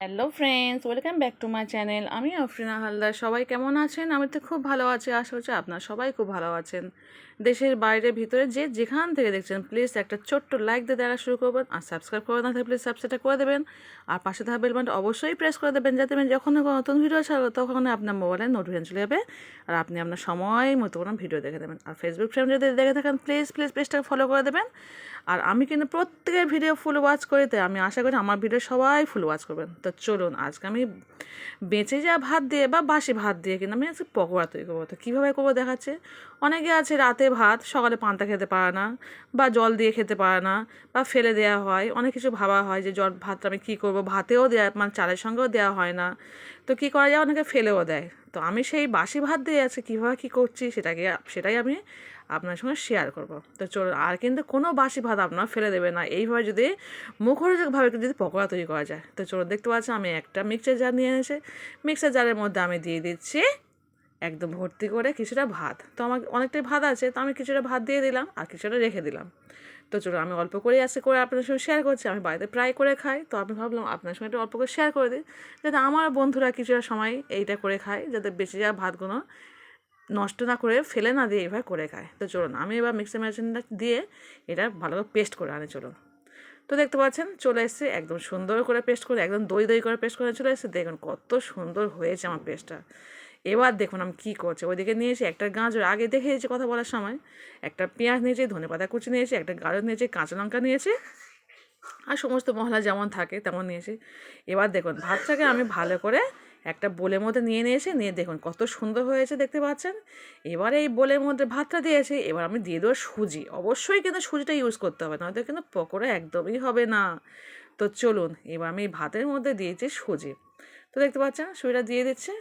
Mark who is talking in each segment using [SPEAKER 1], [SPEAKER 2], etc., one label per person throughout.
[SPEAKER 1] Hello friends, welcome back to my channel. আমি আফরিনা হালদার। সবাই কেমন আছেন? আমি তো খুব ভালো আছি। আশা হচ্ছে আপনার সবাই খুব ভালো আছেন। দেশের বাইরে, ভিতরে যে যেখান থেকে দেখছেন প্লিজ একটা ছোট্ট লাইক দিয়ে দেখা শুরু করবেন আর সাবস্ক্রাইব করে না থাকলে প্লিজ সাবস্ক্রাইবটা করে দেবেন। আর পাশে থাকা বেল অবশ্যই প্রেস করে দেবেন যাতে আমি যখন নতুন ভিডিও ছাড়বো তখন আপনার মোবাইলে নোটিফিকেশন চলে যাবে আর আপনি আপনার সময় মতো কোনো ভিডিও দেখে দেবেন। আর ফেসবুক ফ্রেন্ড যদি দেখে থাকেন প্লিজ প্লিজ পেজটাকে ফলো করে দেবেন। আর আমি কিন্তু প্রত্যেকের ভিডিও ফুল ওয়াচ করি, তাই আমি আশা করি আমার ভিডিও সবাই ফুল ওয়াচ করবেন। তো চলুন, আজকে আমি বেঁচে যাওয়া ভাত দিয়ে বা বাসি ভাত দিয়ে কিন্তু আমি আজকে পকোড়া তৈরি করব। তো কীভাবে করব দেখাচ্ছে? অনেকে আছে রাতে ভাত সকালে পান্তা খেতে পারে না বা জল দিয়ে খেতে পারে না বা ফেলে দেওয়া হয়। অনেক কিছু ভাবা হয় যে জল ভাতটা আমি কী করব? ভাতেও দেওয়া মানে চালের সঙ্গেও দেওয়া হয় না। তো কী করা যায়? অনেকে ফেলেও দেয়। তো আমি সেই বাসি ভাত দিয়ে আজকে কীভাবে কী করছি সেটাকে, সেটাই আমি আপনার সঙ্গে শেয়ার করব। তো চলুন, আর কিন্তু কোনো বাসি ভাত আপনার ফেলে দেবে না। এইভাবে যদি মুখরোচকভাবে যদি পকোড়া তৈরি করা যায়। তো চলুন, দেখতে পাচ্ছি আমি একটা মিক্সার জার নিয়ে এসে মিক্সার জারের মধ্যে আমি দিয়ে দিচ্ছি একদম ভর্তি করে কিছুটা ভাত। তো আমার অনেকটাই ভাত আছে, তো আমি কিছুটা ভাত দিয়ে দিলাম আর কিছুটা রেখে দিলাম। তো চলো আমি অল্প করে আসে করে আপনার সঙ্গে শেয়ার করছি। আমি বাড়িতে প্রায় করে খাই, তো আমি ভাবলাম আপনার সঙ্গে একটু অল্প করে শেয়ার করে দিই, যাতে আমার বন্ধুরা কিছুটা সময় এইটা করে খায়, যাতে বেঁচে যাওয়া ভাতগুলো নষ্ট না করে ফেলে না দিয়ে এভাবে করে খায়। তো চলুন, আমি এবার মিক্সার মেশিনটা দিয়ে এটা ভালো পেস্ট করে আনে, চলুন। তো দেখতে পাচ্ছেন, চলে এসছে একদম সুন্দর করে পেস্ট করে, একদম দই দই করে পেস্ট করে চলে এসছে। দেখুন কত সুন্দর হয়েছে আমার পেস্টটা এবার দেখুন আমি কী করছি। ওইদিকে নিয়েছি একটা গাজর, আগে দেখে দিয়েছি কথা বলার সময়। একটা পেঁয়াজ নিয়েছি, ধনে পাতা কুচি নিয়েছি, একটা গাজর নিয়েছি, কাঁচা লঙ্কা নিয়েছি, আর সমস্ত মশলা যেমন থাকে তেমন নিয়েছি। এবার দেখুন, ভাতটাকে আমি ভালো করে একটা বোলের মধ্যে নিয়ে নিয়েছি নিয়ে দেখুন কত সুন্দর হয়েছে দেখতে পাচ্ছেন? এবার এই বোলের মধ্যে ভাতটা দিয়েছে, এবার আমি দিয়ে দেবো সুজি। অবশ্যই কিন্তু সুজিটা ইউজ করতে হবে, নয়তো কিন্তু পকোড়া একদমই হবে না। তো চলুন, এবার আমি ভাতের মধ্যে দিয়েছি সুজি। তো দেখতে পাচ্ছেন সুজিটা দিয়ে দিচ্ছে।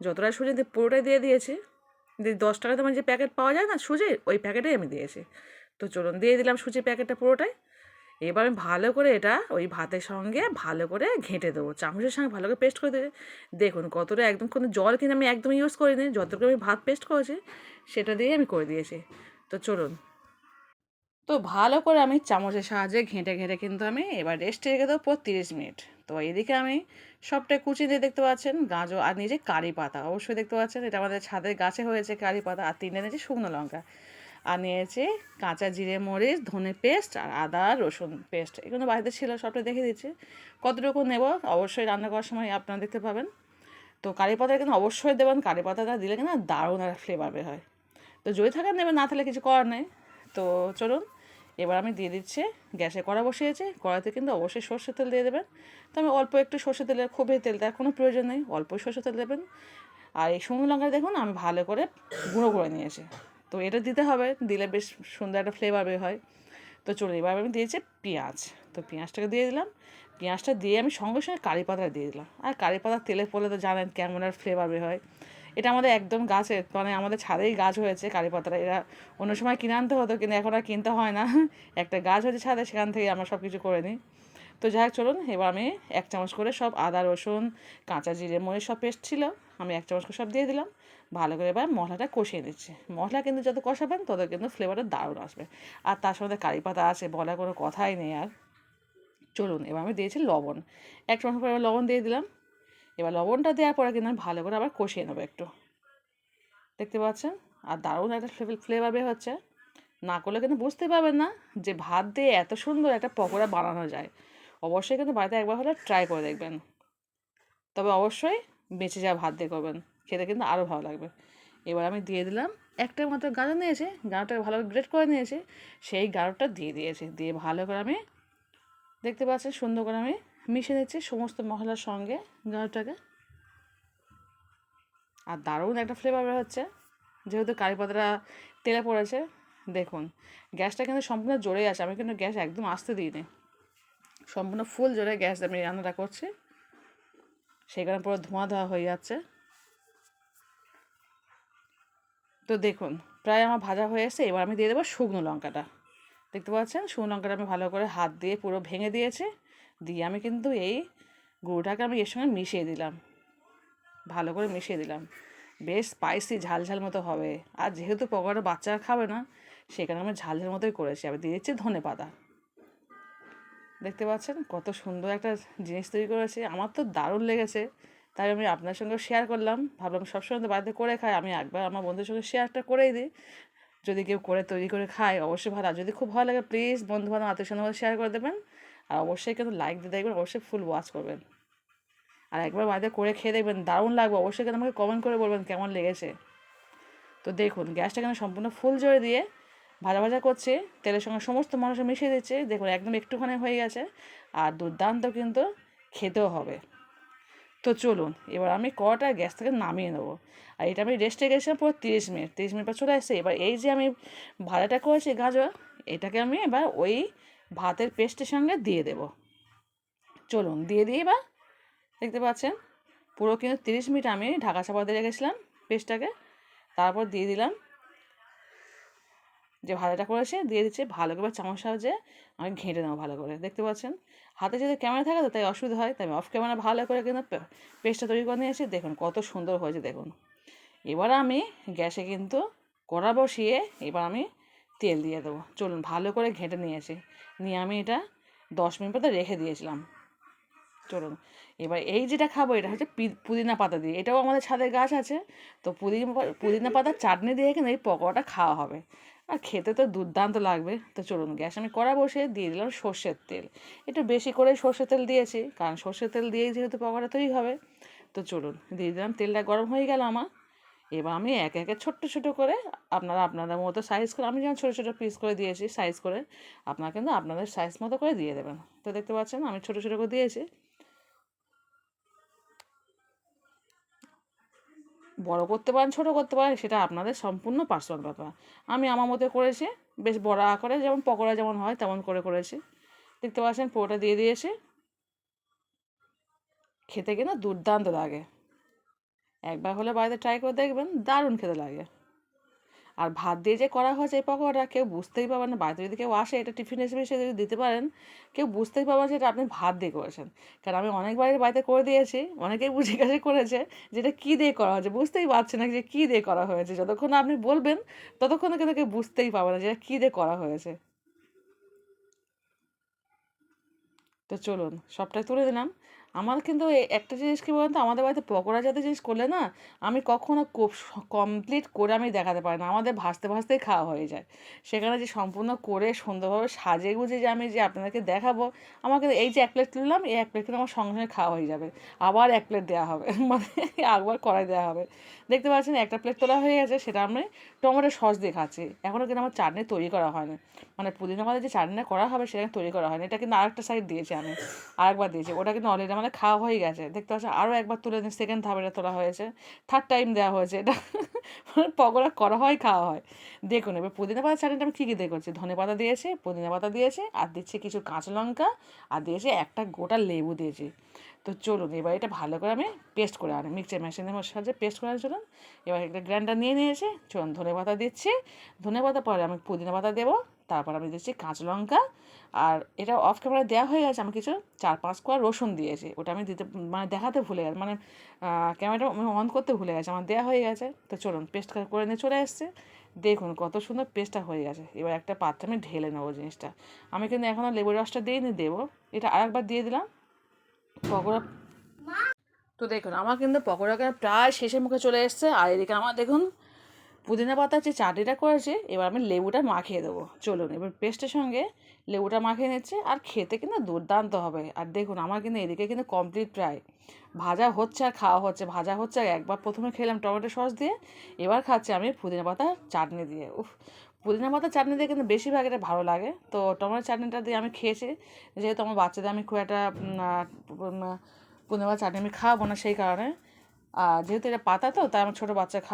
[SPEAKER 1] যতটা সুজি পুরোটাই দিয়ে দিয়েছি। দিয়ে দশ টাকা তোমার যে প্যাকেট পাওয়া যায় না সুজির, ওই প্যাকেটেই আমি দিয়েছি। তো চলুন, দিয়ে দিলাম সুজির প্যাকেটটা পুরোটাই। এবার আমি ভালো করে এটা ওই ভাতের সঙ্গে ভালো করে ঘেঁটে দেবো। চামচের সঙ্গে ভালো করে পেস্ট করে দেবে। দেখুন কতটা একদম কোনো জল কিন্তু আমি একদম ইউজ করিনি। যতটুকু আমি ভাত পেস্ট করেছি, সেটা দিয়ে আমি করে দিয়েছি। তো চলুন। তো ভালো করে আমি চামচের সাহায্যে ঘেঁটে ঘেঁটে কিন্তু আমি এবার রেস্টে রেখে দেবো পর তিরিশ মিনিট। তো এদিকে আমি সবটাই কুচি দিয়ে দেখতে পাচ্ছেন গাজর আর নিচে কারি পাতা। অবশ্যই দেখতে পাচ্ছেন এটা আমাদের ছাদের গাছে হয়েছে কারি পাতা আর তিনটে নিয়েছি শুকনো লঙ্কা। আর নিয়েছি কাঁচা জিরে, মরিচ, ধনে পেস্ট আর আদা, রসুন পেস্ট। এগুলো বাড়িতে ছিল, সবটা দেখে দিচ্ছি কতটুকু নেব? অবশ্যই রান্না করার সময় আপনারা দেখতে পাবেন। তো কারি পাতা কিন্তু অবশ্যই দেবেন। কারি পাতাটা দিলে কিনা দারুণ একটা ফ্লেভার বের হয়। তো যদি থাকেন নেবেন, না থাকলে কিছু করার নেই। তো চলুন, এবার আমি দিয়ে দিচ্ছি। গ্যাসে কড়া বসিয়েছি। কড়াতে কিন্তু অবশ্যই সর্ষের তেল দিয়ে দেবেন। তো আমি অল্প একটু সর্ষের তেলের খুবই তেল দেওয়ার কোনো প্রয়োজন নেই। অল্প সর্ষের তেল দেবেন। আর এই শুকনো লঙ্কা দেখুন, আমি ভালো করে গুঁড়ো করে নিয়েছি। তো এটা দিতে হবে, দিলে বেশ সুন্দর একটা ফ্লেভার বের হয়। তো চলুন, এবার আমি দিয়েছি পেঁয়াজ। তো পেঁয়াজটাকে দিয়ে দিলাম। পেঁয়াজটা দিয়ে আমি সঙ্গে সঙ্গে কারি পাতা দিয়ে দিলাম। আর কারি পাতা তেলে পড়লে তো জানেন কেমন আর ফ্লেভার বের হয়। এটা আমাদের একদম গাছে মানে আমাদের ছাদেই গাছ হয়েছে কারি পাতাটা। এরা অন্য সময় কিনে আনতে হতো, কিন্তু এখন আর কিনতে হয় না। একটা গাছ হয়েছে ছাদে, সেখান থেকে আমরা সব কিছু করে নিই। তো যাই হোক, চলুন, এবার আমি এক চামচ করে সব আদা, রসুন, কাঁচা জিরে, মরিচ সব পেস্ট ছিল, আমি এক চামচ করে সব দিয়ে দিলাম। ভালো করে এবার মশলাটা কষিয়ে নিচ্ছি। মশলা কিন্তু যত কষাবেন, তত কিন্তু ফ্লেভারটা দারুণ আসবে। আর তার সাথে কারি পাতা আছে, বলার কোনো কথাই নেই আর। চলুন, এবার আমি দিয়েছি লবণ। এক চামচ করে লবণ দিয়ে দিলাম। এবার লবণটা দেওয়ার পরে কিন্তু আমি ভালো করে আবার কষিয়ে নেব একটু। দেখতে পাচ্ছেন? আর দারুণ একটা ফ্লেভার বের হচ্ছে। না করলে কিন্তু বুঝতে পারবেন না যে ভাত দিয়ে এত সুন্দর একটা পকোড়া বানানো যায়। অবশ্যই কিন্তু বাড়িতে একবার হলে ট্রাই করে দেখবেন। তবে অবশ্যই বেঁচে যাওয়া ভাত দিয়ে করবেন, খেতে কিন্তু আরও ভালো লাগবে। এবার আমি দিয়ে দিলাম একটা মাত্র গাজর নিয়েছি, গাজরটাকে ভালো গ্রেট করে নিয়েছি, সেই গাজরটা দিয়ে দিয়েছি। দিয়ে ভালো করে আমি দেখতে পাচ্ছি সুন্দর করে আমি মিশিয়ে দিচ্ছি সমস্ত মশলার সঙ্গে গাজরটাকে। আর দারুণ একটা ফ্লেভার হচ্ছে। যেহেতু কারি পাতাটা তেলে পড়েছে, দেখুন, গ্যাসটা কিন্তু সম্পূর্ণ জোরে আছে, আমি কিন্তু গ্যাস একদম আসতে দিই দিইনি। সম্পূর্ণ ফুল জোরে গ্যাস আমি রান্নাটা করছি। সেই কারণে পুরো ধোঁয়া ধোয়া হয়ে যাচ্ছে। তো দেখুন, প্রায় আমার ভাজা হয়ে এসে এবার আমি দিয়ে দেবো শুকনো লঙ্কাটা। দেখতে পাচ্ছেন? শুকনো লঙ্কাটা আমি ভালো করে হাত দিয়ে পুরো ভেঙে দিয়েছি। দিয়ে আমি কিন্তু এই গুঁড়োটাকে আমি এর সঙ্গে মিশিয়ে দিলাম। ভালো করে মিশিয়ে দিলাম। বেশ স্পাইসি ঝাল ঝাল মতো হবে। আর যেহেতু পকোড়া বাচ্চারা খাবে না সেখানে আমি ঝাল ঝাল মতোই করেছি। আমি দিয়ে দিচ্ছি ধনে পাতা দেখতে পাচ্ছেন? কত সুন্দর একটা জিনিস তৈরি করেছে। আমার তো দারুণ লেগেছে। তাই আমি আপনার সঙ্গে শেয়ার করলাম। ভাবলাম সবসময় তো বাড়িতে করে খাই। আমি একবার আমার বন্ধুর সঙ্গে শেয়ারটা করেই দিই। যদি কেউ করে, তৈরি করে খায়, অবশ্যই ভালো। যদি খুব ভালো লাগে প্লিজ বন্ধু বান্ধব আত্মীয় স্বজন শেয়ার করে দেবেন। আর অবশ্যই কিন্তু লাইক দিয়ে দেখবেন, অবশ্যই ফুল ওয়াচ করবেন। আর একবার বাড়িতে করে খেয়ে দেখবেন, দারুণ লাগবে। অবশ্যই কিন্তু আমাকে কমেন্ট করে বলবেন কেমন লেগেছে। তো দেখুন, গ্যাসটা কেন সম্পূর্ণ ফুল জোরে দিয়ে ভাজা ভাজা করছে, তেলের সঙ্গে সমস্ত মাংস মিশিয়ে দিচ্ছে, দেখুন একদম একটুখানি হয়ে গেছে, আর দুর্দান্ত কিন্তু খেতেও হবে। তো চলুন, এবার আমি কড়াটা গ্যাস থেকে নামিয়ে নেব। আর এটা আমি রেস্টে গেছিলাম পুরো তিরিশ মিনিট তিরিশ মিনিট পর চলে আসছে। এবার এই যে আমি ভাজাটা করেছি গাজর, এটাকে আমি এবার ওই ভাতের পেস্টের সঙ্গে দিয়ে দেব। চলুন, দিয়ে দিই এবার দেখতে পাচ্ছেন, পুরো কিন্তু তিরিশ মিনিট আমি ঢাকা চাপা দিয়ে রেখেছিলাম পেস্টটাকে, তারপর দিয়ে দিলাম যে ভাজাটা করেছে দিয়ে দিচ্ছে ভালো করে চামচ সাহায্যে আমি ঘেঁটে নেব ভালো করে। দেখতে পাচ্ছেন? হাতে যদি ক্যামেরা থাকে তো তাই অসুবিধা হয়, তাই আমি অফ ক্যামেরা ভালো করে কিন্তু পেস্টটা তৈরি করে নিয়েছি। দেখুন কত সুন্দর হয়েছে, দেখুন। এবার আমি গ্যাসে কিন্তু কড়া বসিয়ে এবার আমি তেল দিয়ে দেবো। চলুন ভালো করে ঘেঁটে নিয়েছি। নিয়ে আমি এটা দশ মিনিট পর রেখে দিয়েছিলাম। চলুন, এবার এই যেটা খাব এটা হচ্ছে পুদিনা পাতা দিয়ে। এটাও আমাদের ছাদের গাছ আছে, তো পুদিনা পুদিনা পাতার চাটনি দিয়ে কিন্তু এই পকোড়াটা খাওয়া হবে। আর খেতে তো দুর্দান্ত লাগবে। তো চলুন গ্যাস আমি কড়া বসে দিয়ে দিলাম সর্ষের তেল। একটু বেশি করে সর্ষের তেল দিয়েছি, কারণ সর্ষের তেল দিয়েই যেহেতু পকোড়া তৈরি হবে। তো চলুন দিয়ে দিলাম, তেলটা গরম হয়ে গেল আমার। এবার আমি একে একে ছোট্ট ছোটো করে আপনারা আপনাদের মতো সাইজ করে, আমি যেমন ছোটো ছোটো পিস করে দিয়েছি সাইজ করে, আপনারা কিন্তু আপনাদের সাইজ মতো করে দিয়ে দেবেন। তো দেখতে পাচ্ছেন আমি ছোটো ছোটো করে দিয়েছি। বড় করতে পারেন, ছোট করতে পারেন, সেটা আপনাদের সম্পূর্ণ পার্সোনাল ব্যাপার। আমি আমার মতো করেছি, বেশ বড় আকারে যেমন পকোড়া যেমন হয়, তেমন করে করেছি। দেখতে পাচ্ছেন পুরোটা দিয়ে দিয়েছি। খেতে কিন্তু দুর্দান্ত লাগে। একবার হলে বাড়িতে ট্রাই করে দেখবেন, দারুণ খেতে লাগে। আর ভাত দিয়ে যে করা হয়েছে এই পকোড়াটা কেউ বুঝতেই পারবেন না। বাড়িতে যদি কেউ আসে, এটা টিফিন হিসেবে সে যদি দিতে পারেন, কেউ বুঝতেই পারবেন যে এটা আপনি ভাত দিয়ে করেছেন। কারণ আমি অনেক বাড়ির বাড়িতে করে দিয়েছি, অনেকেই বুঝে গেছে করেছে যে এটা কী দিয়ে করা হয়েছে, বুঝতেই পারছে না যে কী দিয়ে করা হয়েছে। যতক্ষণ আপনি বলবেন, ততক্ষণ কিন্তু কেউ বুঝতেই পারবে না যে এটা কী দিয়ে করা হয়েছে। তো চলুন, সবটাই তুলে দিলাম। আমার কিন্তু একটা জিনিস কী বলতো? আমাদের বাড়িতে পকোড়া জাতীয় জিনিস করলে না, আমি কখনো কমপ্লিট করে আমি দেখাতে পারি না। আমাদের ভাসতে ভাসতেই খাওয়া হয়ে যায়। সেখানে যে সম্পূর্ণ করে সুন্দরভাবে সাজে গুজে যে আমি যে আপনাদেরকে দেখাবো আমাকে এই যে এক প্লেট তুললাম, এই এক প্লেট কিন্তু আমার সঙ্গে সঙ্গে খাওয়া হয়ে যাবে। আবার এক প্লেট দেওয়া হবে। মানে একবার কড়াই দেওয়া হবে। দেখতে পাচ্ছেন একটা প্লেট তোলা হয়ে গেছে, সেটা আমি টমেটো সস দিয়ে খাচ্ছি। এখনও কিন্তু আমার চাটনি তৈরি করা হয়নি। মানে পুদিনা পাতা যে চাটনিটা করা হবে, সেটা তৈরি করা হয়নি। এটা কিন্তু আরেকটা সাইড দিয়েছি আমি। আরেকবার দিয়েছি। ওটা কিন্তু অলরেডি আমাদের খাওয়া হয়ে গেছে। দেখতে পাচ্ছি আরও একবার তুলে নিই সেকেন্ড ধাপেটা তোলা হয়েছে। থার্ড টাইম দেওয়া হয়েছে এটা। মানে পকোড়া করা হয়, খাওয়া হয়। দেখুন, এবার পুদিনা পাতা চাটনিটা আমি কী কী করছি। ধনে পাতা দিয়েছি, পুদিনা পাতা দিয়েছে, আর দিচ্ছে কিছু কাঁচা লঙ্কা, আর দিয়েছে একটা গোটা লেবু দিয়েছি। তো চলুন, এবার এটা ভালো করে আমি পেস্ট করে আনি। মিক্সচার মেশিনের সাহায্যে পেস্ট করে চলুন। এবার একটা গ্রাইন্ডার নিয়ে নিয়েছে। চলুন, ধনে পাতা দিচ্ছি। ধনে পাতা পরে আমি পুদিনা পাতা দেবো। তারপর আমি দিচ্ছি কাঁচা লঙ্কা আর এটা অফ ক্যামেরা দেওয়া হয়ে গেছে আমি কিছু চার পাঁচ কোয়া রসুন দিয়েছি। ওটা আমি দিতে মানে দেখাতে ভুলে গেছি মানে ক্যামেরাটা আমি অন করতে ভুলে গেছে আমার দেওয়া হয়ে গেছে। তো চলুন পেস্ট করে নিয়ে চলে এসছে। দেখুন কত সুন্দর পেস্টটা হয়ে গেছে। এবার একটা পাত্রে আমি ঢেলে নেব জিনিসটা। আমি কিন্তু এখনও লেবুর রসটা দিয়ে নিয়ে দেবো। এটা আরেকবার দিয়ে দিলাম। পকোড়া তো দেখুন আমার কিন্তু পকোড়াটা প্রায় শেষের মুখে চলে এসছে। আর এদিকে আমার দেখুন পুদিনা পাতার যে চাটনিটা করেছে, এবার আমি লেবুটা মাখিয়ে দেবো। চলুন, এবার পেস্টের সঙ্গে লেবুটা মাখিয়ে নিচ্ছে, আর খেতে কিন্তু দুর্দান্ত হবে। আর দেখুন, আমার কিন্তু এদিকে কিন্তু কমপ্লিট প্রায়। ভাজা হচ্ছে আর খাওয়া হচ্ছে, ভাজা হচ্ছে আর একবার প্রথমে খেলাম টমেটো সস দিয়ে, এবার খাচ্ছি আমি পুদিনা পাতা চাটনি দিয়ে। উফ, পুদিনা পাতা চাটনি দিয়ে কিন্তু বেশিরভাগ এটা ভালো লাগে। তো টমেটো চাটনিটা দিয়ে আমি খেয়েছি, যেহেতু আমার বাচ্চাদের আমি খুব একটা পুদিনা পাতা চাটনি আমি খাওয়াবো না সেই কারণে। আর যেহেতু এটা পাতা তো, তাই আমার ছোটো বাচ্চা খাওয়া